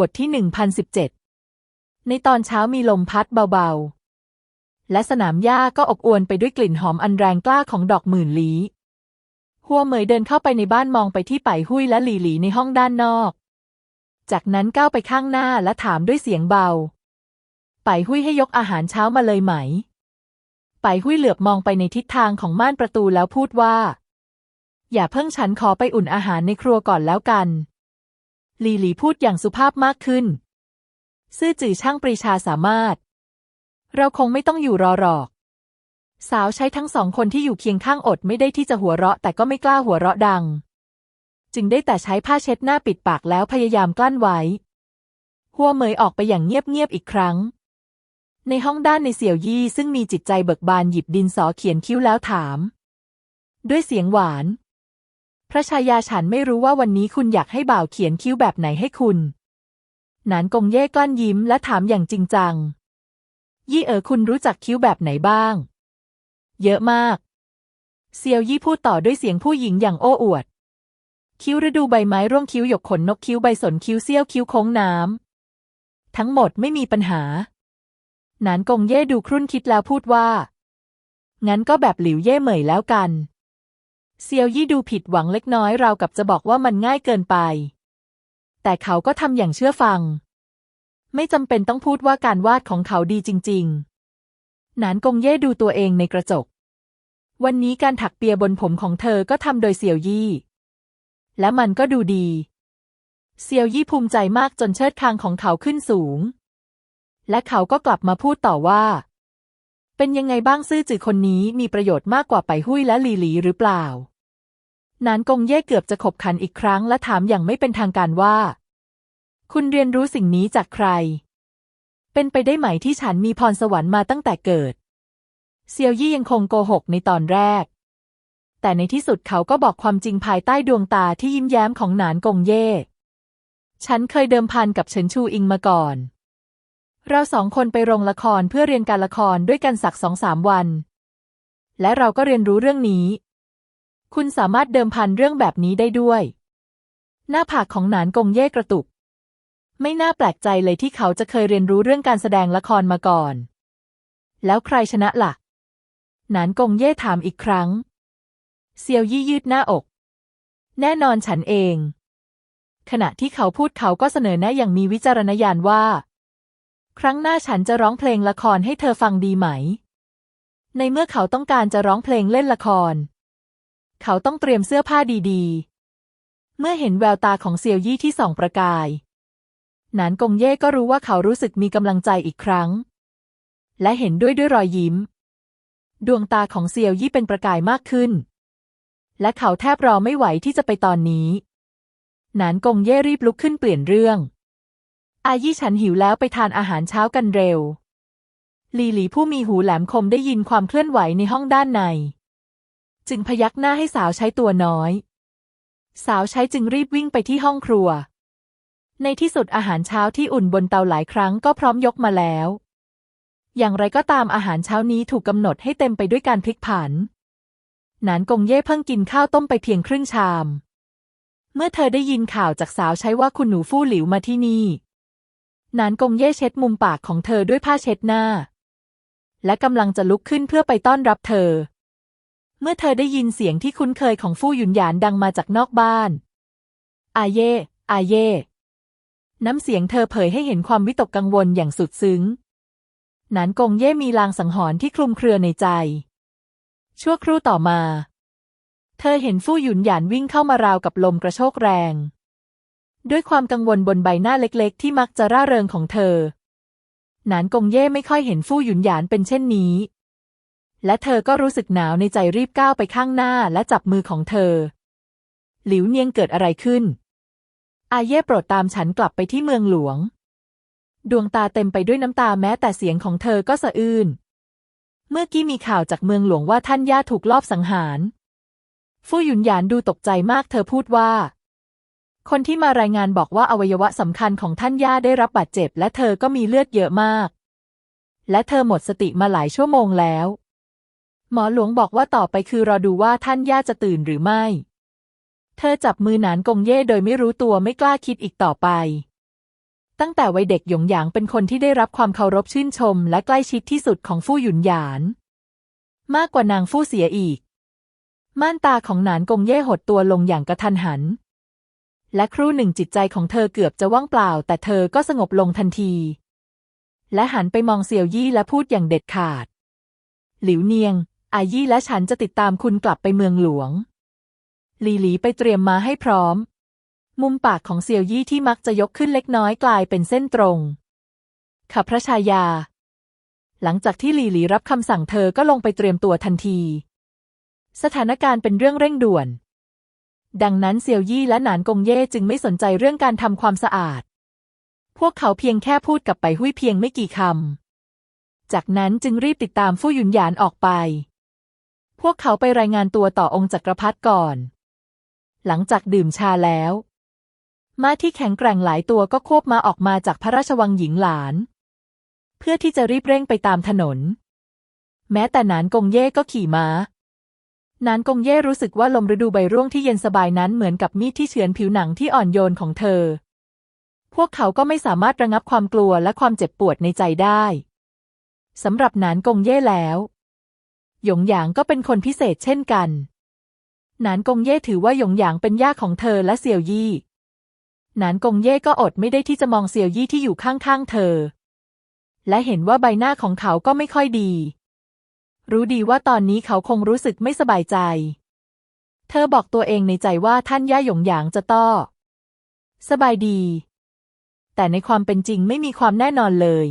บทที่ 1017 ในตอนเช้ามีลมพัดเบาๆ และสนามหญ้าก็อบอวลไปด้วยกลิ่นหอมอันแรงกล้าของดอกหมื่นลี้ หัวเหมยเดินเข้าไปในบ้านมองไปที่ป่ายหุ้ยและหลีหลีในห้องด้านนอก จากนั้นก้าวไปข้างหน้าและถามด้วยเสียงเบา ป่ายหุ้ยให้ยกอาหารเช้ามาเลยไหม ป่ายหุ้ยเหลือบมองไปในทิศทางของม่านประตูแล้วพูดว่า อย่าเพิ่งฉันขอไปอุ่นอาหารในครัวก่อนแล้วกัน หลีหลีพูดอย่างสุภาพมากขึ้น ซื่อจื่อช่างปรีชาสามารถ เราคงไม่ต้องอยู่รอหรอก สาวใช้ทั้งสองคนที่อยู่เคียงข้างอดไม่ได้ที่จะหัวเราะ แต่ก็ไม่กล้าหัวเราะดัง จึงได้แต่ใช้ผ้าเช็ดหน้าปิดปากแล้วพยายามกลั้นไว้ หัวเหมยออกไปอย่างเงียบๆอีกครั้ง ในห้องด้านในเสี่ยวยี่ซึ่งมีจิตใจเบิกบานหยิบดินสอเขียนคิ้วแล้วถาม ด้วยเสียงหวาน พระชายาฉันไม่รู้ว่าวันนี้คุณอยากให้บ่าวเขียนคิ้วแบบไหนให้คุณหนานกงเย่กลั้นยิ้มและถามอย่างจริงจัง ยี่เอ๋อคุณรู้จักคิ้วแบบไหนบ้าง เยอะมาก เซียวยี่พูดต่อด้วยเสียงผู้หญิงอย่างโอ้อวด คิ้วฤดูใบไม้ร่วงคิ้วหยกขนนกคิ้วใบสนคิ้วเซี่ยวคิ้วโค้งน้ำ ทั้งหมดไม่มีปัญหาหนานกงเย่ดูครุ่นคิดแล้วพูดว่า งั้นก็แบบหลิวเย่เหมยแล้วกัน เซียวยี่ดูผิดหวังเล็กน้อยราวกับจะบอกว่ามันง่ายเกินไป แต่เขาก็ทำอย่างเชื่อฟัง ไม่จำเป็นต้องพูดว่าการวาดของเขาดีจริง ๆ หนานกงเย่ดูตัวเองในกระจก วันนี้การถักเปียบนผมของเธอก็ทำโดยเซียวยี่ และมันก็ดูดี เซียวยี่ภูมิใจมากจนเชิดคางของเขาขึ้นสูง และเขาก็กลับมาพูดต่อว่า เป็นยังไงบ้างซื่อจือคนนี้มีประโยชน์มากกว่าไปหุ้ยและหลีหลีหรือเปล่า นานกงเย่เกือบจะขบขันอีกครั้งและถามอย่างไม่เป็นทางการว่า คุณเรียนรู้สิ่งนี้จากใคร เป็นไปได้ไหมที่ฉันมีพรสวรรค์มาตั้งแต่เกิด เซียวยี่ยังคงโกหกในตอนแรก แต่ในที่สุดเขาก็บอกความจริงภายใต้ดวงตาที่ยิ้มแย้มของหนานกงเย่ ฉันเคยเดิมพันกับเฉินชูอิงมาก่อน เราสองคนไปโรงละครเพื่อเรียนการละครด้วยกันสักสองสามวัน และเราก็เรียนรู้เรื่องนี้ คุณสามารถเดิมพันเรื่องแบบนี้ได้ด้วย หน้าผากของหนานกงเย่กระตุก ไม่น่าแปลกใจเลยที่เขาจะเคยเรียนรู้เรื่องการแสดงละครมาก่อน แล้วใครชนะละ่ะ หนานกงเย่ถามอีกครั้ง เซียวยี่ยืดหน้าอก แน่นอนฉันเอง ขณะที่เขาพูดเขาก็เสนอแนะอย่างมีวิจารณญาณว่า ครั้งหน้าฉันจะร้องเพลงละครให้เธอฟังดีไหม ในเมื่อเขาต้องการจะร้องเพลงเล่นละคร เขาต้องเตรียมเสื้อผ้าดีๆ เมื่อเห็นแววตาของเซียวยี่ที่ส่องประกาย หนานกงเย่ก็รู้ว่าเขารู้สึกมีกำลังใจอีกครั้ง และเห็นด้วยด้วยรอยยิ้ม ดวงตาของเซียวยี่เป็นประกายมากขึ้น และเขาแทบรอไม่ไหวที่จะไปตอนนี้ หนานกงเย่รีบลุกขึ้นเปลี่ยนเรื่อง อายี่ฉันหิวแล้วไปทานอาหารเช้ากันเร็วลีหลีผู้มีหูแหลมคมได้ยินความเคลื่อนไหวในห้องด้านใน จึงพยักหน้าให้สาวใช้ตัวน้อย สาวใช้จึงรีบวิ่งไปที่ห้องครัว ในที่สุดอาหารเช้าที่อุ่นบนเตาหลายครั้งก็พร้อมยกมาแล้ว อย่างไรก็ตามอาหารเช้านี้ถูกกำหนดให้เต็มไปด้วยการพลิกผันหนานกงเย่เพิ่งกินข้าวต้มไปเพียงครึ่งชาม เมื่อเธอได้ยินข่าวจากสาวใช้ว่าคุณหนูฟู่หลิวมาที่นี่ นานกงเย่เช็ดมุมปากของเธอด้วยผ้าเช็ดหน้า และกำลังจะลุกขึ้นเพื่อไปต้อนรับเธอ เมื่อเธอได้ยินเสียงที่คุ้นเคยของฟู่หยุนหยานดังมาจากนอกบ้าน อาเย่อาเย่น้ำเสียงเธอเผยให้เห็นความวิตกกังวลอย่างสุดซึ้งนานกงเย่มีลางสังหรณ์ที่คลุมเครือในใจ ชั่วครู่ต่อมา เธอเห็นฟู่หยุนหยานวิ่งเข้ามาราวกับลมกระโชกแรง ด้วยความกังวลบนใบหน้าเล็กๆ ที่มักจะร่าเริงของเธอ หนานกงเย่ไม่ค่อยเห็นฟู่หยุนหยานเป็นเช่นนี้ และเธอก็รู้สึกหนาวในใจรีบก้าวไปข้างหน้าและจับมือของเธอ หลิวเนียงเกิดอะไรขึ้น อาเย่โปรดตามฉันกลับไปที่เมืองหลวง ดวงตาเต็มไปด้วยน้ำตาแม้แต่เสียงของเธอก็สะอื้น เมื่อกี้มีข่าวจากเมืองหลวงว่าท่านย่าถูกลอบสังหาร ฟู่หยุนหยานดูตกใจมากเธอพูดว่า คนที่มารายงานบอกว่าอวัยวะสำคัญของท่านย่าได้รับบาดเจ็บ และเธอก็มีเลือดเยอะมาก และเธอหมดสติมาหลายชั่วโมงแล้ว หมอหลวงบอกว่าต่อไปคือรอดูว่าท่านย่าจะตื่นหรือไม่ เธอจับมือหนานกงเย่โดยไม่รู้ตัวไม่กล้าคิดอีกต่อไป ตั้งแต่วัยเด็กหยงหยางเป็นคนที่ได้รับความเคารพชื่นชม และใกล้ชิดที่สุดของฟู่หยุนหยาน มากกว่านางฟู่เสียอีก ม่านตาของหนานกงเย่หดตัวลงอย่างกระทันหัน และครู่หนึ่งจิตใจของเธอเกือบจะว่างเปล่า แต่เธอก็สงบลงทันที และหันไปมองเสี่ยวยี่และพูดอย่างเด็ดขาด หลิวเนียง อายี่และฉันจะติดตามคุณกลับไปเมืองหลวง หลีหลีไปเตรียมมาให้พร้อม มุมปากของเสี่ยวยี่ที่มักจะยกขึ้นเล็กน้อยกลายเป็นเส้นตรงขับพระชายา หลังจากที่หลีหลีรับคำสั่งเธอก็ลงไปเตรียมตัวทันที สถานการณ์เป็นเรื่องเร่งด่วน ดังนั้นเสี่ยวยี่และหนานกงเย่จึงไม่สนใจเรื่องการทำความสะอาด พวกเขาเพียงแค่พูดกับไปหุ้ยเพียงไม่กี่คำ จากนั้นจึงรีบติดตามฟู่หยุนหยานออกไป พวกเขาไปรายงานตัวต่อองค์จักรพรรดิก่อน หลังจากดื่มชาแล้ว ม้าที่แข็งแกร่งหลายตัวก็ควบมาออกมาจากพระราชวังหญิงหลาน เพื่อที่จะรีบเร่งไปตามถนน แม้แต่หนานกงเย่ก็ขี่ม้า นานกงเย่รู้สึกว่าลมฤดูใบร่วงที่เย็นสบายนั้นเหมือนกับมีดที่เฉือนผิวหนังที่อ่อนโยนของเธอ พวกเขาก็ไม่สามารถระงับความกลัวและความเจ็บปวดในใจได้สำหรับนานกงเย่แล้ว หยงหยางก็เป็นคนพิเศษเช่นกัน นานกงเย่ถือว่าหยงหยางเป็นย่าของเธอและเสี่ยวยี่นานกงเย่ก็อดไม่ได้ที่จะมองเสี่ยวยี่ที่อยู่ข้างๆเธอ และเห็นว่าใบหน้าของเขาก็ไม่ค่อยดี รู้ดีว่าตอนนี้เขาคงรู้สึกไม่สบายใจ เธอบอกตัวเองในใจว่าท่านย่าหยงหยางจะต้อ สบายดี แต่ในความเป็นจริงไม่มีความแน่นอนเลย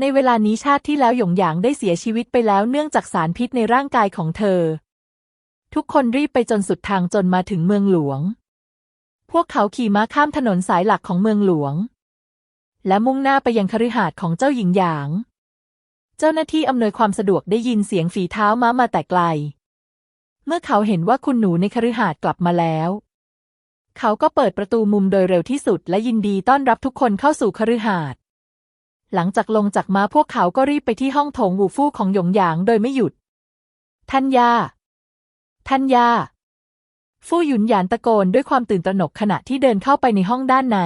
ในเวลานี้ชาติที่แล้วหยงหยางได้เสียชีวิตไปแล้วเนื่องจากสารพิษในร่างกายของเธอ ทุกคนรีบไปจนสุดทางจนมาถึงเมืองหลวง พวกเขาขี่ม้าข้ามถนนสายหลักของเมืองหลวง และมุ่งหน้าไปยังคฤหาสน์ของเจ้าหญิงหยาง เจ้าหน้าที่อำนวยความสะดวกได้ยินเสียงฝีเท้าม้ามาแต่ไกล เมื่อเขาเห็นว่าคุณหนูในคฤหาสน์กลับมาแล้ว เขาก็เปิดประตูมุมโดยเร็วที่สุดและยินดีต้อนรับทุกคนเข้าสู่คฤหาสน์หลังจากลงจากม้าพวกเขาก็รีบไปที่ห้องโถงหูฟู่ของหยงหยางโดยไม่หยุด ท่านยา ท่านยา ฟู่หยุนหยานตะโกนด้วยความตื่นตระหนกขณะที่เดินเข้าไปในห้องด้านใน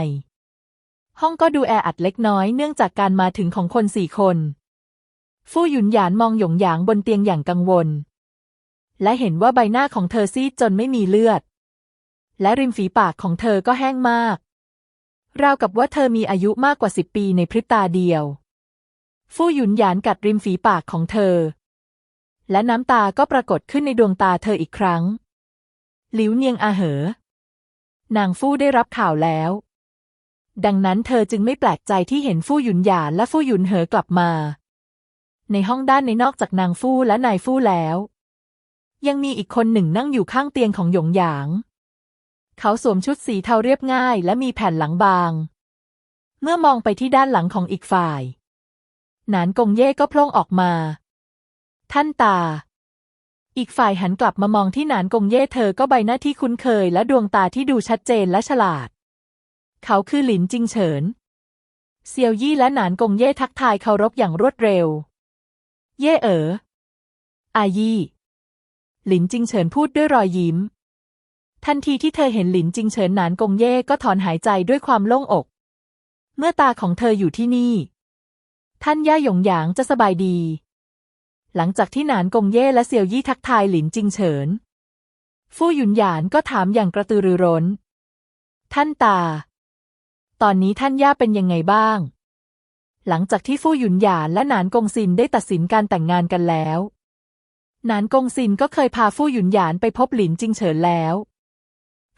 ห้องก็ดูแออัดเล็กน้อยเนื่องจากการมาถึงของคนสี่คน ฟู่หยุนหยานมองหยงหยางบนเตียงอย่างกังวล และเห็นว่าใบหน้าของเธอซีดจนไม่มีเลือด และริมฝีปากของเธอก็แห้งมาก ราวกับว่าเธอมีอายุมากกว่าสิบปีในพริบตาเดียว ฟู่หยุนหยานกัดริมฝีปากของเธอ และน้ำตาก็ปรากฏขึ้นในดวงตาเธออีกครั้ง หลิวเนียงอาเหอนางฟู่ได้รับข่าวแล้ว ดังนั้นเธอจึงไม่แปลกใจที่เห็นฟู่หยุนหยานและฟู่หยุนเหอกลับมา ในห้องด้านในนอกจากนางฟู่และนายฟู่แล้ว ยังมีอีกคนหนึ่งนั่งอยู่ข้างเตียงของหยงหยาง เขาสวมชุดสีเทาเรียบง่ายและมีแผ่นหลังบาง เมื่อมองไปที่ด้านหลังของอีกฝ่าย หนานกงเย่ก็โพล่งออกมา ท่านตา อีกฝ่ายหันกลับมามองที่หนานกงเย่เธอก็ใบหน้าที่คุ้นเคยและดวงตาที่ดูชัดเจนและฉลาด เขาคือหลินจิงเฉินเซียวยี่และหนานกงเย่ทักทายเคารพอย่างรวดเร็ว เย่เอ๋ออายี่หลินจิงเฉินพูดด้วยรอยยิ้ม ทันทีที่เธอเห็นหลินจิงเฉินหนานกงเย่ก็ถอนหายใจด้วยความโล่งอก เมื่อตาของเธออยู่ที่นี่ ท่านย่าหยงหยางจะสบายดี หลังจากที่หนานกงเย่และเซียวยี่ทักทายหลินจิงเฉิน ฟู่หยุนหยานก็ถามอย่างกระตือรือร้น ท่านตา ตอนนี้ท่านย่าเป็นยังไงบ้าง หลังจากที่ฟู่หยุนหยานและหนานกงซินได้ตัดสินการแต่งงานกันแล้ว หนานกงซินก็เคยพาฟู่หยุนหยานไปพบหลินจิงเฉินแล้ว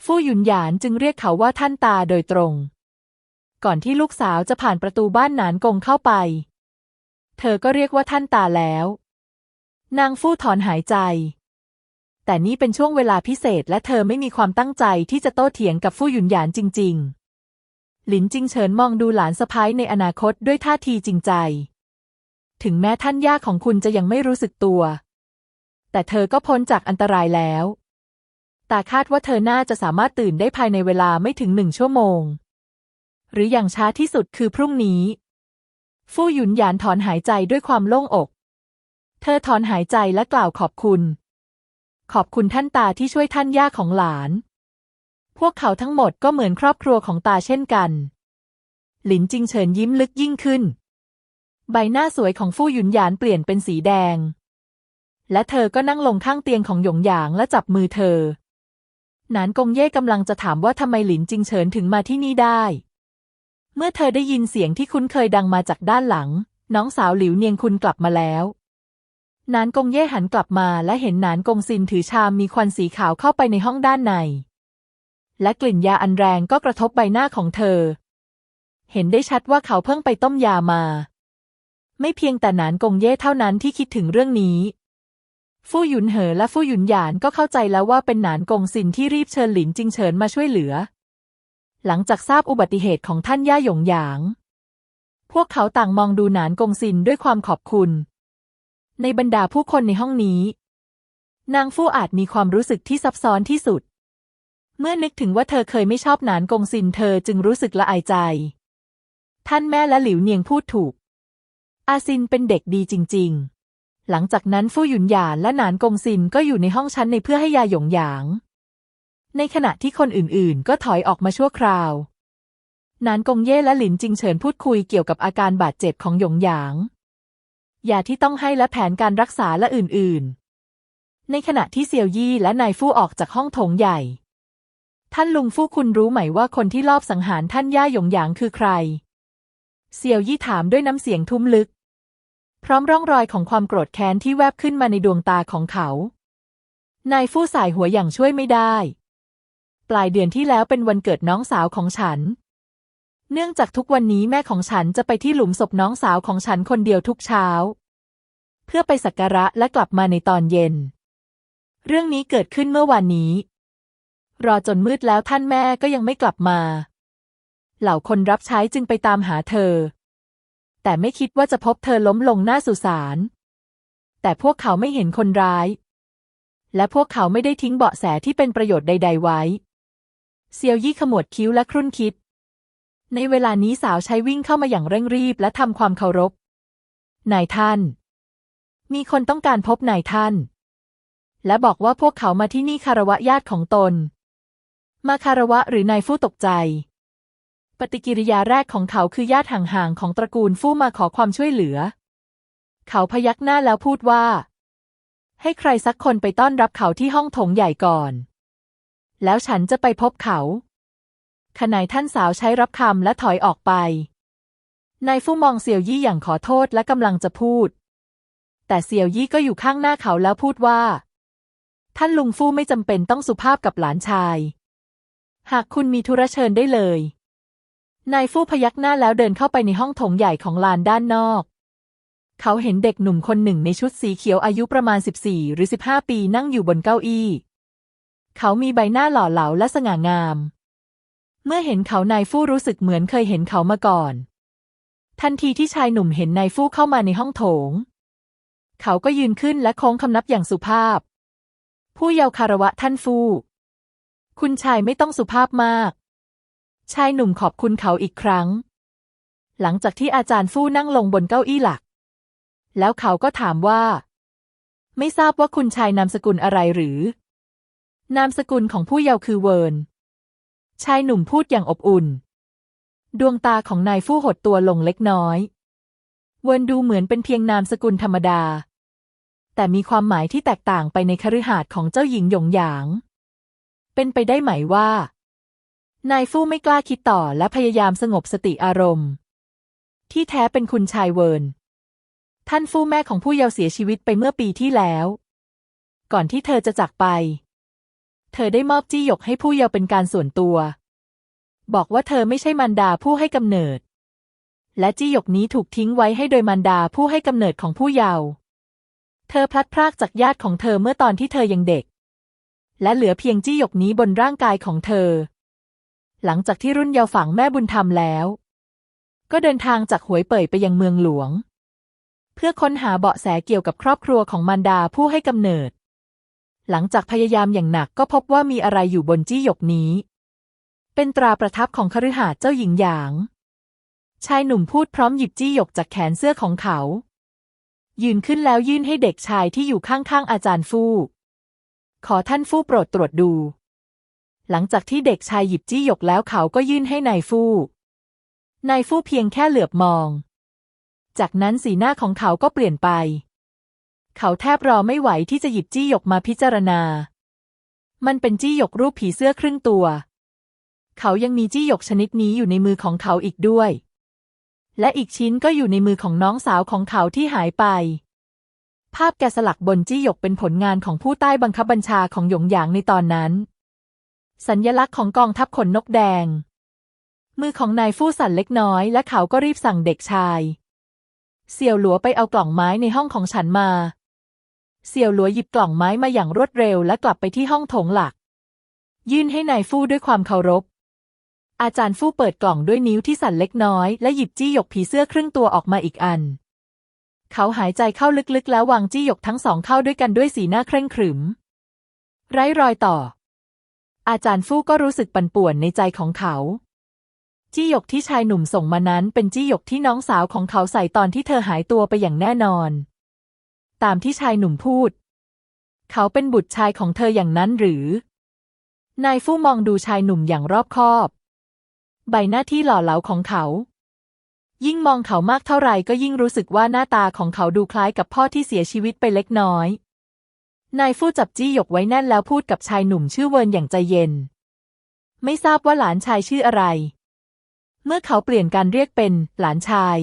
ฟู่หยุนหยานจึงเรียกเขาว่าท่านตาโดยตรง ก่อนที่ลูกสาวจะผ่านประตูบ้านหนานกงเข้าไป เธอก็เรียกว่าท่านตาแล้ว นางฟู่ถอนหายใจ แต่นี่เป็นช่วงเวลาพิเศษและเธอไม่มีความตั้งใจที่จะโต้เถียงกับฟู่หยุนหยานจริง ๆ หลินจิงเฉินมองดูหลานสะพ้ายในอนาคตด้วยท่าทีจริงใจ ถึงแม้ท่านย่าของคุณจะยังไม่รู้สึกตัว แต่เธอก็พ้นจากอันตรายแล้ว ตาคาดว่าเธอน่าจะสามารถตื่นได้ภายในเวลาไม่ถึงหนึ่งชั่วโมง หรืออย่างช้าที่สุดคือพรุ่งนี้ ฟู่หยุนหยานถอนหายใจด้วยความโล่งอก เธอถอนหายใจและกล่าวขอบคุณ ขอบคุณท่านตาที่ช่วยท่านย่าของหลาน พวกเขาทั้งหมดก็เหมือนครอบครัวของตาเช่นกัน หลินจิงเฉินยิ้มลึกยิ่งขึ้น ใบหน้าสวยของฟู่หยุนหยานเปลี่ยนเป็นสีแดง และเธอก็นั่งลงข้างเตียงของหยงหยางและจับมือเธอ หนานกงเย่กำลังจะถามว่าทำไมหลินจิงเฉินถึงมาที่นี่ได้ เมื่อเธอได้ยินเสียงที่คุ้นเคยดังมาจากด้านหลัง น้องสาวหลิวเนียงคุณกลับมาแล้วหนานกงเย่หันกลับมาและเห็นหนานกงซินถือชามมีควันสีขาวเข้าไปในห้องด้านใน และกลิ่นยาอันแรงก็กระทบใบหน้าของเธอ เห็นได้ชัดว่าเขาเพิ่งไปต้มยามาไม่เพียงแต่หนานกงเย่เท่านั้นที่คิดถึงเรื่องนี้ ฟู่หยุนเหอและฟู่หยุนหยานก็เข้าใจแล้วว่าเป็นหนานกงซินที่รีบเชิญหลินจิงเฉินมาช่วยเหลือ หลังจากทราบอุบัติเหตุของท่านย่าหยงหยาง พวกเขาต่างมองดูหนานกงซินด้วยความขอบคุณ ในบรรดาผู้คนในห้องนี้ นางฟู่อาจมีความรู้สึกที่ซับซ้อนที่สุด เมื่อนึกถึงว่าเธอเคยไม่ชอบหนานกงซินเธอจึงรู้สึกละอายใจ ท่านแม่และหลิวเนียงพูดถูก อาซินเป็นเด็กดีจริง ๆ หลังจากนั้นฟู่หยุนหยานและหนานกงซินก็อยู่ในห้องชั้นในเพื่อให้ยาหยงหยาง ในขณะที่คนอื่นๆ ก็ถอยออกมาชั่วคราวนานกงเย่และหลินจิงเฉินพูดคุยเกี่ยวกับอาการบาดเจ็บของหยงหยาง ยาที่ต้องให้และแผนการรักษาและอื่นๆ ในขณะที่เซียวยี่และนายฟู่ออกจากห้องโถงใหญ่ ท่านลุงฟู่คุณรู้ไหมว่าคนที่ลอบสังหารท่านย่าหยงหยางคือใครเซียวยี่ถามด้วยน้ำเสียงทุ้มลึก พร้อมร่องรอยของความโกรธแค้นที่แวบขึ้นมาในดวงตาของเขา นายฟู่สายหัวอย่างช่วยไม่ได้ ปลายเดือนที่แล้วเป็นวันเกิดน้องสาวของฉัน เนื่องจากทุกวันนี้แม่ของฉันจะไปที่หลุมศพน้องสาวของฉันคนเดียวทุกเช้า เพื่อไปสักการะและกลับมาในตอนเย็น เรื่องนี้เกิดขึ้นเมื่อวานนี้ รอจนมืดแล้วท่านแม่ก็ยังไม่กลับมา เหล่าคนรับใช้จึงไปตามหาเธอ แต่ไม่คิดว่าจะพบเธอล้มลงหน้าสุสานแต่พวกเขาไม่เห็นคนร้าย และพวกเขาไม่ได้ทิ้งเบาะแสที่เป็นประโยชน์ใด ๆ ไว้ เซียวยี่ขมวดคิ้วและครุ่นคิด ในเวลานี้สาวใช้วิ่งเข้ามาอย่างเร่งรีบและทำความเคารพ นายท่าน มีคนต้องการพบนายท่าน และบอกว่าพวกเขามาที่นี่คารวะญาติของตน มาคารวะหรือนายฟู่ตกใจ ปฏิกิริยาแรกของเขาคือญาติห่างๆของตระกูลฟู่มาขอความช่วยเหลือ เขาพยักหน้าแล้วพูดว่า ให้ใครสักคนไปต้อนรับเขาที่ห้องโถงใหญ่ก่อน แล้วฉันจะไปพบเขา ขณะท่านสาวใช้รับคำและถอยออกไป นายฟู่มองเสี่ยวยี่อย่างขอโทษและกำลังจะพูด แต่เสี่ยวยี่ก็อยู่ข้างหน้าเขาแล้วพูดว่า ท่านลุงฟู่ไม่จำเป็นต้องสุภาพกับหลานชาย หากคุณมีธุระเชิญได้เลย นายฟู่พยักหน้าแล้วเดินเข้าไปในห้องโถงใหญ่ของลานด้านนอก เขาเห็นเด็กหนุ่มคนหนึ่งในชุดสีเขียวอายุประมาณ 14 หรือ 15 ปีนั่งอยู่บนเก้าอี้ เขามีใบหน้าหล่อเหลาและสง่างาม เมื่อเห็นเขานายฟู่รู้สึกเหมือนเคยเห็นเขามาก่อน ทันทีที่ชายหนุ่มเห็นนายฟู่เข้ามาในห้องโถง เขาก็ยืนขึ้นและโค้งคำนับอย่างสุภาพ ผู้เยาว์คารวะท่านฟู่ คุณชายไม่ต้องสุภาพมาก ชายหนุ่มขอบคุณเขาอีกครั้ง หลังจากที่อาจารย์ฟู่นั่งลงบนเก้าอี้หลัก แล้วเขาก็ถามว่า ไม่ทราบว่าคุณชายนามสกุลอะไรหรือ นามสกุลของผู้เยาว์คือเวิร์น ชายหนุ่มพูดอย่างอบอุ่น ดวงตาของนายฟู่หดตัวลงเล็กน้อย เวิร์นดูเหมือนเป็นเพียงนามสกุลธรรมดา แต่มีความหมายที่แตกต่างไปในคฤหาสน์ของเจ้าหญิงหยงหยาง เป็นไปได้ไหมว่า นายฟู่ไม่กล้าคิดต่อและพยายามสงบสติอารมณ์ ที่แท้เป็นคุณชายเวิร์นท่านฟู่แม่ของผู้เยาว์เสียชีวิตไปเมื่อปีที่แล้ว ก่อนที่เธอจะจากไป เธอได้มอบจี้หยกให้ผู้เยาว์เป็นการส่วนตัว บอกว่าเธอไม่ใช่มารดาผู้ให้กำเนิด และจี้หยกนี้ถูกทิ้งไว้ให้โดยมารดาผู้ให้กำเนิดของผู้เยาว์เธอพลัดพรากจากญาติของเธอเมื่อตอนที่เธอยังเด็ก และเหลือเพียงจี้หยกนี้บนร่างกายของเธอ หลังจากที่รุ่นเยาฝังแม่บุญธรรมแล้ว ก็เดินทางจากหวยเป่ยไปยังเมืองหลวง เพื่อค้นหาเบาะแสเกี่ยวกับครอบครัวของมารดาผู้ให้กำเนิด หลังจากพยายามอย่างหนักก็พบว่ามีอะไรอยู่บนจี้หยกนี้ เป็นตราประทับของคฤหาสน์เจ้าหญิงหยาง ชายหนุ่มพูดพร้อมหยิบจี้หยกจากแขนเสื้อของเขา ยืนขึ้นแล้วยื่นให้เด็กชายที่อยู่ข้างๆอาจารย์ฟู่ ขอท่านฟู่โปรดตรวจดู หลังจากที่เด็กชายหยิบจี้หยกแล้วเขาก็ยื่นให้นายฟู่นายฟู่เพียงแค่เหลือบมอง จากนั้นสีหน้าของเขาก็เปลี่ยนไป เขาแทบรอไม่ไหวที่จะหยิบจี้หยกมาพิจารณา มันเป็นจี้หยกรูปผีเสื้อครึ่งตัว เขายังมีจี้หยกชนิดนี้อยู่ในมือของเขาอีกด้วย และอีกชิ้นก็อยู่ในมือของน้องสาวของเขาที่หายไป ภาพแกะสลักบนจี้หยกเป็นผลงานของผู้ใต้บังคับบัญชาของหยงหยางในตอนนั้น สัญญลักษณ์ของกองทัพขนนกแดง มือของนายฟู่สั่นเล็กน้อย และเขาก็รีบสั่งเด็กชาย เสี่ยวหลัวไปเอากล่องไม้ในห้องของฉันมา เสี่ยวหลัวหยิบกล่องไม้มาอย่างรวดเร็วและกลับไปที่ห้องโถงหลัก ยื่นให้นายฟู่ด้วยความเคารพ อาจารย์ฟู่เปิดกล่องด้วยนิ้วที่สั่นเล็กน้อย และหยิบจี้หยกผีเสื้อครึ่งตัวออกมาอีกอัน เขาหายใจเข้าลึกๆ แล้ววางจี้หยกทั้งสองเข้าด้วยกันด้วยสีหน้าเคร่งขรึม ไร้รอยต่อ อาจารย์ฟู่ก็รู้สึกปั่นป่วนในใจของเขา จี้หยกที่ชายหนุ่มส่งมานั้นเป็นจี้หยกที่น้องสาวของเขาใส่ตอนที่เธอหายตัวไปอย่างแน่นอน ตามที่ชายหนุ่มพูด เขาเป็นบุตรชายของเธออย่างนั้นหรือ นายฟู่มองดูชายหนุ่มอย่างรอบคอบ ใบหน้าที่หล่อเหลาของเขา ยิ่งมองเขามากเท่าไหร่ก็ยิ่งรู้สึกว่าหน้าตาของเขาดูคล้ายกับพ่อที่เสียชีวิตไปเล็กน้อย นายฟู่จับจี้หยกไว้แน่นแล้วพูดกับชายหนุ่มชื่อเวินอย่างใจเย็น ไม่ทราบว่าหลานชายชื่ออะไร เมื่อเขาเปลี่ยนการเรียกเป็นหลานชาย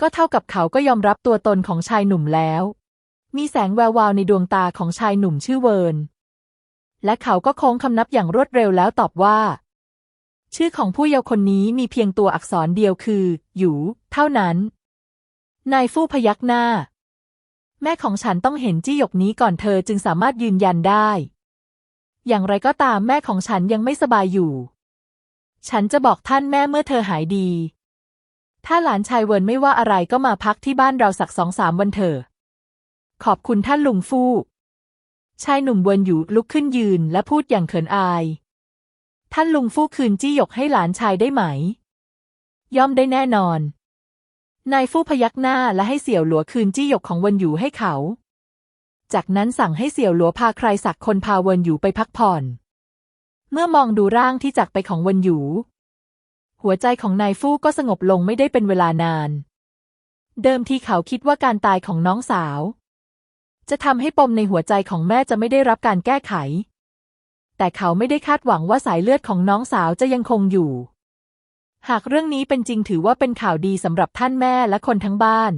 ก็เท่ากับเขาก็ยอมรับตัวตนของชายหนุ่มแล้ว มีแสงแวววาวในดวงตาของชายหนุ่มชื่อเวินและเขาก็โค้งคำนับอย่างรวดเร็วแล้วตอบว่า ชื่อของผู้เยาว์คนนี้มีเพียงตัวอักษรเดียวคือ หยู เท่านั้น นายฟู่พยักหน้า แม่ของฉันต้องเห็นจี้หยกนี้ก่อนเธอจึงสามารถยืนยันได้ อย่างไรก็ตามแม่ของฉันยังไม่สบายอยู่ ฉันจะบอกท่านแม่เมื่อเธอหายดี ถ้าหลานชายเวินไม่ว่าอะไรก็มาพักที่บ้านเราสักสองสามวันเถอะ ขอบคุณท่านลุงฟู่ชายหนุ่มเวินอยู่ลุกขึ้นยืนและพูดอย่างเขินอาย ท่านลุงฟู่คืนจี้หยกให้หลานชายได้ไหม ย่อมได้แน่นอน นายฟู่พยักหน้าและให้เสี่ยวหลัวคืนจี้หยกของวนอยู่ให้เขา จากนั้นสั่งให้เสี่ยวหลัวพาใครสักคนพาวนอยู่ไปพักผ่อน เมื่อมองดูร่างที่จากไปของวนอยู่ หัวใจของนายฟู่ก็สงบลงไม่ได้เป็นเวลานาน เดิมทีเขาคิดว่าการตายของน้องสาว จะทำให้ปมในหัวใจของแม่จะไม่ได้รับการแก้ไข แต่เขาไม่ได้คาดหวังว่าสายเลือดของน้องสาวจะยังคงอยู่ หากเรื่องนี้เป็นจริงถือว่าเป็นข่าวดีสำหรับท่านแม่และคนทั้งบ้าน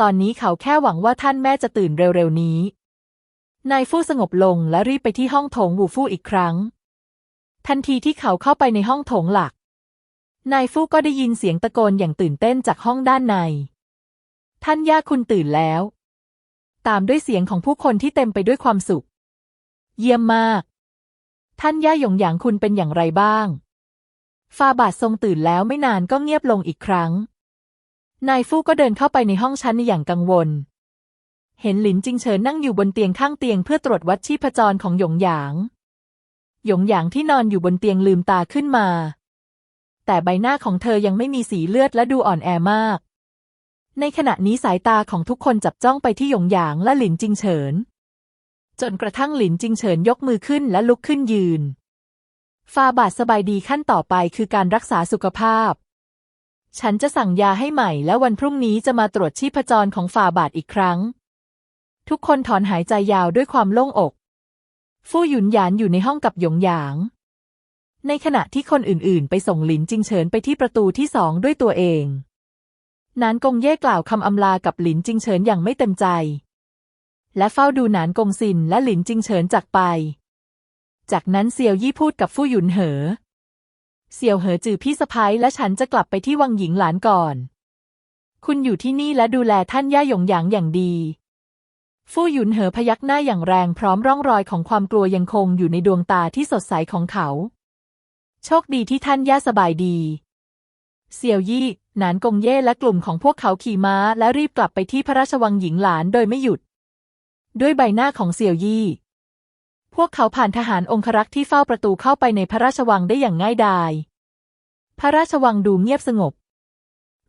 ตอนนี้เขาแค่หวังว่าท่านแม่จะตื่นเร็วๆนี้ นายฟู่สงบลงและรีบไปที่ห้องโถงวูฟู่อีกครั้ง ทันทีที่เขาเข้าไปในห้องโถงหลัก นายฟู่ก็ได้ยินเสียงตะโกนอย่างตื่นเต้นจากห้องด้านใน ท่านย่าคุณตื่นแล้ว ตามด้วยเสียงของผู้คนที่เต็มไปด้วยความสุข เยี่ยมมาก ท่านย่าหยงหยางคุณเป็นอย่างไรบ้างฟาบาททรงตื่นแล้วไม่นานก็เงียบลงอีกครั้ง นายฟู่ก็เดินเข้าไปในห้องชั้นอย่างกังวล เห็นหลินจิงเฉินนั่งอยู่บนเตียงข้างเตียงเพื่อตรวจวัดชีพจรของหยงหยาง หยงหยางที่นอนอยู่บนเตียงลืมตาขึ้นมา แต่ใบหน้าของเธอยังไม่มีสีเลือดและดูอ่อนแอมาก ในขณะนี้สายตาของทุกคนจับจ้องไปที่หยงหยางและหลินจิงเฉิน จนกระทั่งหลินจิงเฉินยกมือขึ้นและลุกขึ้นยืนฟาบาทสบายดีขั้นต่อไปคือการรักษาสุขภาพ ฉันจะสั่งยาให้ใหม่และวันพรุ่งนี้จะมาตรวจชีพจรของฟาบาทอีกครั้ง ทุกคนถอนหายใจยาวด้วยความโล่งอก ฟู่หยุนหยานอยู่ในห้องกับหยงหยาง ในขณะที่คนอื่นๆ ไปส่งหลินจิงเฉินไปที่ประตูที่สองด้วยตัวเอง นานกงเย่กล่าวคำอำลากับหลินจิงเฉินอย่างไม่เต็มใจ และเฝ้าดูหนานกงซินและหลินจิงเฉินจากไป จากนั้นเซียวยี่พูดกับฟู่หยุนเหอ เซียวเหอจือพี่สะพ้ายและฉันจะกลับไปที่วังหญิงหลานก่อน คุณอยู่ที่นี่และดูแลท่านย่าหยงหยางอย่างดี ฟู่หยุนเหอพยักหน้าอย่างแรงพร้อมร่องรอยของความกลัวยังคงอยู่ในดวงตาที่สดใสของเขา โชคดีที่ท่านย่าสบายดีเซียวยี่ หนานกงเย่และกลุ่มของพวกเขาขี่ม้าและรีบกลับไปที่พระราชวังหญิงหลานโดยไม่หยุด ด้วยใบหน้าของเซียวยี่ พวกเขาผ่านทหารองครักษ์ที่เฝ้าประตูเข้าไปในพระราชวังได้อย่างง่ายดาย พระราชวังดูเงียบสงบ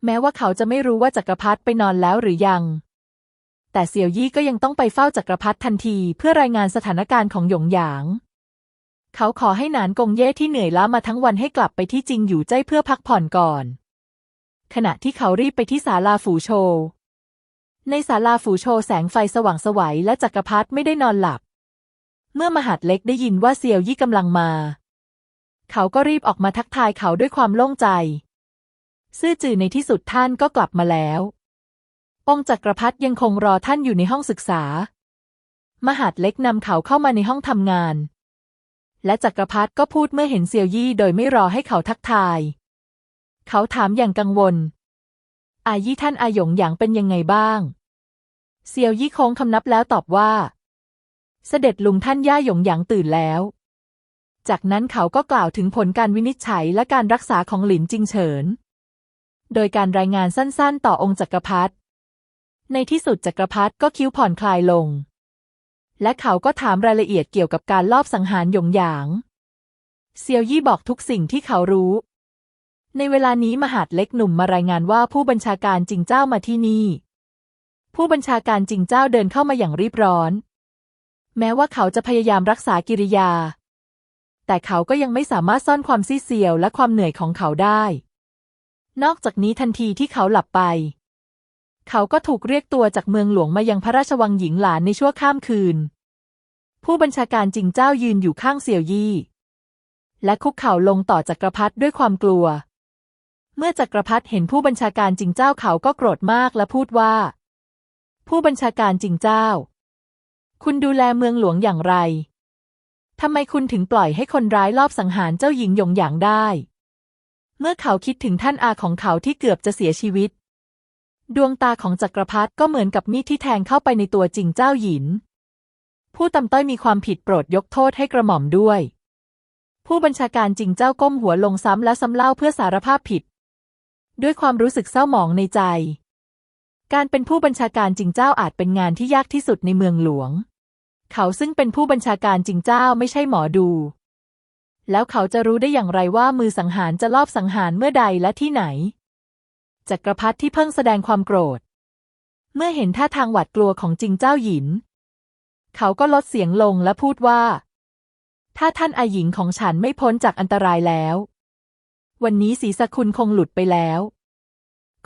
แม้ว่าเขาจะไม่รู้ว่าจักรพรรดิไปนอนแล้วหรือยัง แต่เซียวยี่ก็ยังต้องไปเฝ้าจักรพรรดิทันทีเพื่อรายงานสถานการณ์ของหยงหยาง เขาขอให้หนานกงเย่ที่เหนื่อยล้ามาทั้งวันให้กลับไปที่จริงอยู่ใจเพื่อพักผ่อนก่อน ขณะที่เขารีบไปที่ศาลาฝูโชว์ ในศาลาฝูโชว์แสงไฟสว่างสวัยและจักรพรรดิไม่ได้นอนหลับ เมื่อมหาดเล็กได้ยินว่าเซียวยี่กำลังมา เขาก็รีบออกมาทักทายเขาด้วยความโล่งใจ ซื่อจื่อในที่สุดท่านก็กลับมาแล้ว องค์จักรพรรดิยังคงรอท่านอยู่ในห้องศึกษา มหาดเล็กนำเขาเข้ามาในห้องทำงาน และจักรพรรดิก็พูดเมื่อเห็นเซียวยี่โดยไม่รอให้เขาทักทาย เขาถามอย่างกังวล อายี่ท่านอาหยงหยางเป็นยังไงบ้าง เซียวยี่โค้งคำนับแล้วตอบว่า เสด็จลุงท่านย่าหยงหยางตื่นแล้ว จากนั้นเขาก็กล่าวถึงผลการวินิจฉัยและการรักษาของหลินจิงเฉิน โดยการรายงานสั้นๆ ต่อองค์จักรพรรดิ ในที่สุดจักรพรรดิก็คิ้วผ่อนคลายลง และเขาก็ถามรายละเอียดเกี่ยวกับการลอบสังหารหยงหยาง เซียวยี่บอกทุกสิ่งที่เขารู้ ในเวลานี้มหาดเล็กหนุ่มมารายงานว่าผู้บัญชาการจิงเจ้ามาที่นี่ ผู้บัญชาการจิงเจ้าเดินเข้ามาอย่างรีบร้อน แม้ว่าเขาจะพยายามรักษากิริยา แต่เขาก็ยังไม่สามารถซ่อนความซีเซียวและความเหนื่อยของเขาได้ นอกจากนี้ทันทีที่เขาหลับไป เขาก็ถูกเรียกตัวจากเมืองหลวงมายังพระราชวังหญิงหลานในชั่วข้ามคืน ผู้บัญชาการจิงเจ้ายืนอยู่ข้างเสี่ยวยี่และคุกเข่าลงต่อจักรพรรดิด้วยความกลัว เมื่อจักรพรรดิเห็นผู้บัญชาการจิงเจ้าเขาก็โกรธมากและพูดว่า ผู้บัญชาการจิงเจ้า คุณดูแลเมืองหลวงอย่างไรทำไมคุณถึงปล่อยให้คนร้ายลอบสังหารเจ้าหญิงหยงหยางได้ เมื่อเขาคิดถึงท่านอาของเขาที่เกือบจะเสียชีวิต ดวงตาของจักรพรรดิก็เหมือนกับมีดที่แทงเข้าไปในตัวจิงเจ้าหญิน ผู้ตำต้อยมีความผิดโปรดยกโทษให้กระหม่อมด้วย ผู้บัญชาการจิงเจ้าก้มหัวลงซ้ำและซ้ำเล่าเพื่อสารภาพผิด ด้วยความรู้สึกเศร้าหมองในใจ การเป็นผู้บัญชาการจิงเจ้าอาจเป็นงานที่ยากที่สุดในเมืองหลวง เขาซึ่งเป็นผู้บัญชาการจิงเจ้าไม่ใช่หมอดู แล้วเขาจะรู้ได้อย่างไรว่ามือสังหารจะลอบสังหารเมื่อใดและที่ไหน จักรพรรดิที่เพิ่งแสดงความโกรธ เมื่อเห็นท่าทางหวาดกลัวของจิงเจ้าหญิน เขาก็ลดเสียงลงและพูดว่า ถ้าท่านอาหญิงของฉันไม่พ้นจากอันตรายแล้ว วันนี้ศีรษะคุณคงหลุดไปแล้ว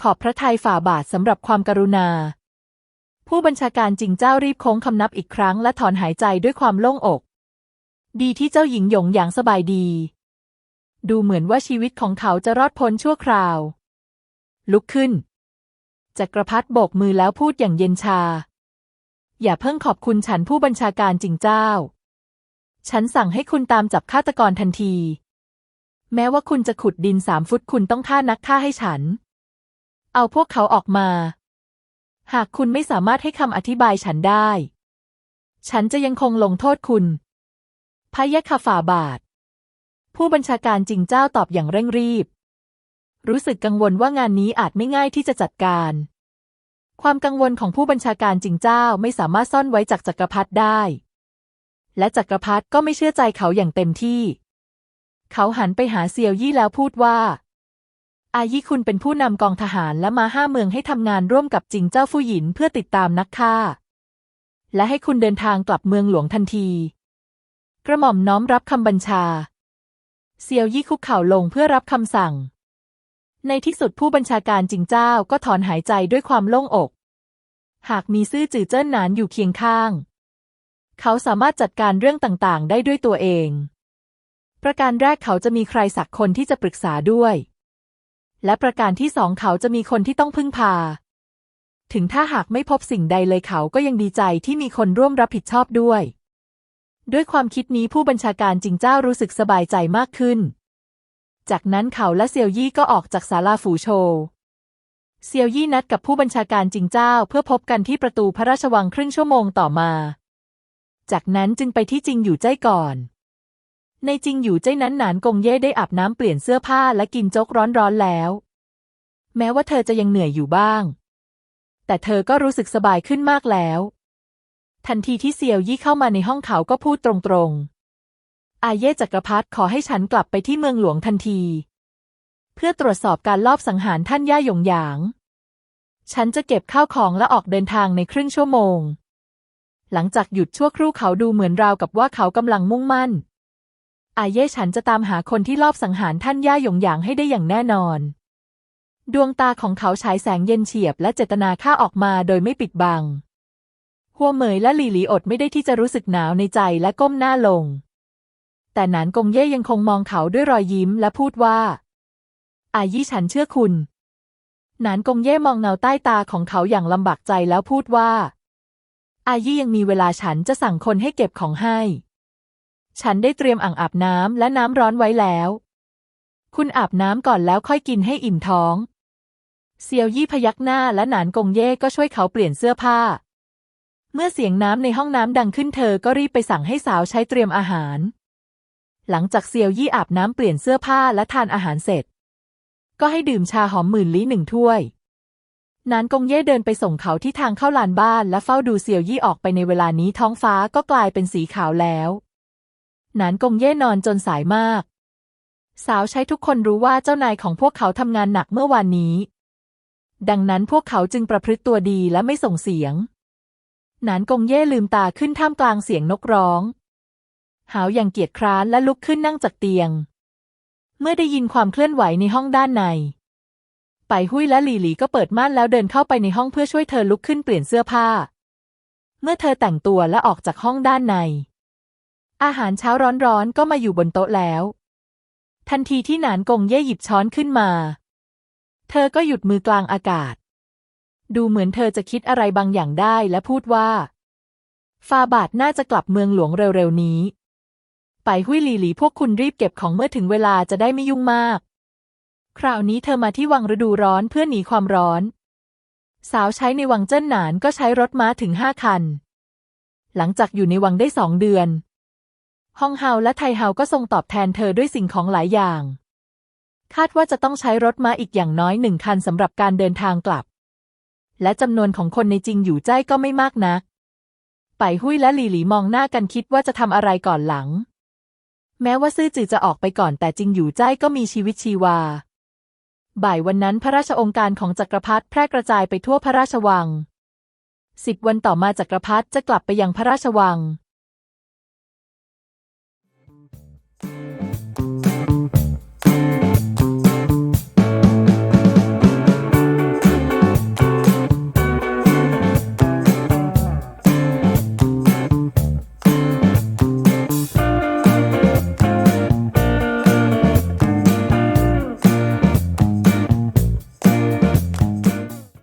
ขอบพระทัยฝ่าบาทสำหรับความกรุณา ผู้บัญชาการจิงเจ้ารีบโค้งคำนับอีกครั้งและถอนหายใจด้วยความโล่งอก ดีที่เจ้าหญิงหยงอย่างสบายดี ดูเหมือนว่าชีวิตของเขาจะรอดพ้นชั่วคราว ลุกขึ้นจักรพรรดิโบกมือแล้วพูดอย่างเย็นชา อย่าเพิ่งขอบคุณฉันผู้บัญชาการจิงเจ้า ฉันสั่งให้คุณตามจับฆาตกรทันที แม้ว่าคุณจะขุดดินสามฟุตคุณต้องฆ่านักฆ่าให้ฉัน เอาพวกเขาออกมา หากคุณไม่สามารถให้คำอธิบายฉันได้ ฉันจะยังคงลงโทษคุณพะยะคาฝ่าบาท ผู้บัญชาการจิงเจ้าตอบอย่างเร่งรีบ รู้สึกกังวลว่างานนี้อาจไม่ง่ายที่จะจัดการ ความกังวลของผู้บัญชาการจิงเจ้าไม่สามารถซ่อนไว้จากจักรพรรดิได้ และจักรพรรดิก็ไม่เชื่อใจเขาอย่างเต็มที่ เขาหันไปหาเซียวยี่แล้วพูดว่า อายี่คุณเป็นผู้นำกองทหารและมาห้าเมืองให้ทำงานร่วมกับจิงเจ้าฟู่หยินเพื่อติดตามนักฆ่า และให้คุณเดินทางกลับเมืองหลวงทันที กระหม่อมน้อมรับคำบัญชา เซียวยี่คุกเข่าลงเพื่อรับคำสั่ง ในที่สุดผู้บัญชาการจิงเจ้าก็ถอนหายใจด้วยความโล่งอก หากมีซื่อจื่อเจิ้นหนานอยู่เคียงข้าง เขาสามารถจัดการเรื่องต่างๆ ได้ด้วยตัวเอง ประการแรกเขาจะมีใครสักคนที่จะปรึกษาด้วย และประการที่สองเขาจะมีคนที่ต้องพึ่งพา ถึงถ้าหากไม่พบสิ่งใดเลยเขาก็ยังดีใจที่มีคนร่วมรับผิดชอบด้วย ด้วยความคิดนี้ผู้บัญชาการจิงเจ้ารู้สึกสบายใจมากขึ้น จากนั้นเขาและเซียวยี่ก็ออกจากศาลาฝูโชวเซียวยี่นัดกับผู้บัญชาการจิงเจ้าเพื่อพบกันที่ประตูพระราชวังครึ่งชั่วโมงต่อมา จากนั้นจึงไปที่จิงอยู่ใจก่อน ในจริงอยู่ใจนั้นหนานกงเย่ได้อาบน้ำเปลี่ยนเสื้อผ้าและกินโจ๊กร้อนๆแล้ว แม้ว่าเธอจะยังเหนื่อยอยู่บ้าง แต่เธอก็รู้สึกสบายขึ้นมากแล้ว ทันทีที่เซียวยี่เข้ามาในห้องเขาก็พูดตรงๆ อาเย่จักรพรรดิขอให้ฉันกลับไปที่เมืองหลวงทันที เพื่อตรวจสอบการลอบสังหารท่านย่าหยงหยาง ฉันจะเก็บข้าวของและออกเดินทางในครึ่งชั่วโมง หลังจากหยุดชั่วครู่เขาดูเหมือนราวกับว่าเขากำลังมุ่งมั่น อาเย่ฉันจะตามหาคนที่ลอบสังหารท่านย่าหยงหยางให้ได้อย่างแน่นอน ดวงตาของเขาฉายแสงเย็นเฉียบและเจตนาฆ่าออกมาโดยไม่ปิดบัง หัวเหมยและหลี่หลีอดไม่ได้ที่จะรู้สึกหนาวในใจและก้มหน้าลง แต่หนานกงเย่ยังคงมองเขาด้วยรอยยิ้มและพูดว่า อายี่ฉันเชื่อคุณหนานกงเย่มองเงาใต้ตาของเขาอย่างลำบากใจแล้วพูดว่า อายี่ยังมีเวลาฉันจะสั่งคนให้เก็บของให้ ฉันได้เตรียมอ่างอาบน้ำและน้ำร้อนไว้แล้ว คุณอาบน้ำก่อนแล้วค่อยกินให้อิ่มท้อง เซียวยี่พยักหน้าและหนานกงเย่ก็ช่วยเขาเปลี่ยนเสื้อผ้า เมื่อเสียงน้ำในห้องน้ำดังขึ้นเธอก็รีบไปสั่งให้สาวใช้เตรียมอาหาร หลังจากเซียวยี่อาบน้ำเปลี่ยนเสื้อผ้าและทานอาหารเสร็จ ก็ให้ดื่มชาหอมหมื่นลี้หนึ่งถ้วยนานกงเย่เดินไปส่งเขาที่ทางเข้าลานบ้านและเฝ้าดูเซียวยี่ออกไปในเวลานี้ท้องฟ้าก็กลายเป็นสีขาวแล้ว นานกงเย่นอนจนสายมาก สาวใช้ทุกคนรู้ว่าเจ้านายของพวกเขาทำงานหนักเมื่อวานนี้ ดังนั้นพวกเขาจึงประพฤติตัวดีและไม่ส่งเสียง หนานกงเย่ลืมตาขึ้นท่ามกลางเสียงนกร้อง หาวอย่างเกียจคร้านและลุกขึ้นนั่งจากเตียง เมื่อได้ยินความเคลื่อนไหวในห้องด้านในไปหุยและหลี่หลี่ก็เปิดม่านแล้วเดินเข้าไปในห้องเพื่อช่วยเธอลุกขึ้นเปลี่ยนเสื้อผ้า เมื่อเธอแต่งตัวและออกจากห้องด้านใน อาหารเช้าร้อนๆก็มาอยู่บนโต๊ะแล้ว ทันทีที่หนานกงเย่หยิบช้อนขึ้นมา เธอก็หยุดมือกลางอากาศ ดูเหมือนเธอจะคิดอะไรบางอย่างได้และพูดว่าฟาบาทน่าจะกลับเมืองหลวงเร็วๆนี้ ไปหุยหลีหลีพวกคุณรีบเก็บของเมื่อถึงเวลาจะได้ไม่ยุ่งมาก คราวนี้เธอมาที่วังฤดูร้อนเพื่อหนีความร้อน สาวใช้ในวังเจิ้นหนานก็ใช้รถม้าถึงห้าคัน หลังจากอยู่ในวังได้สองเดือน ฮองเฮาและไทเฮาก็ทรงตอบแทนเธอด้วยสิ่งของหลายอย่าง คาดว่าจะต้องใช้รถม้าอีกอย่างน้อยหนึ่งคันสำหรับการเดินทางกลับ และจำนวนของคนในจริงอยู่ใจก็ไม่มากนักไปหุ้ยและหลีหลีมองหน้ากันคิดว่าจะทำอะไรก่อนหลัง แม้ว่าซื่อจือจะออกไปก่อนแต่จริงอยู่ใจก็มีชีวิตชีวา บ่ายวันนั้นพระราชองค์การของจักรพรรดิแพร่กระจายไปทั่วพระราชวังสิบวันต่อมาจักรพรรดิจะกลับไปยังพระราชวัง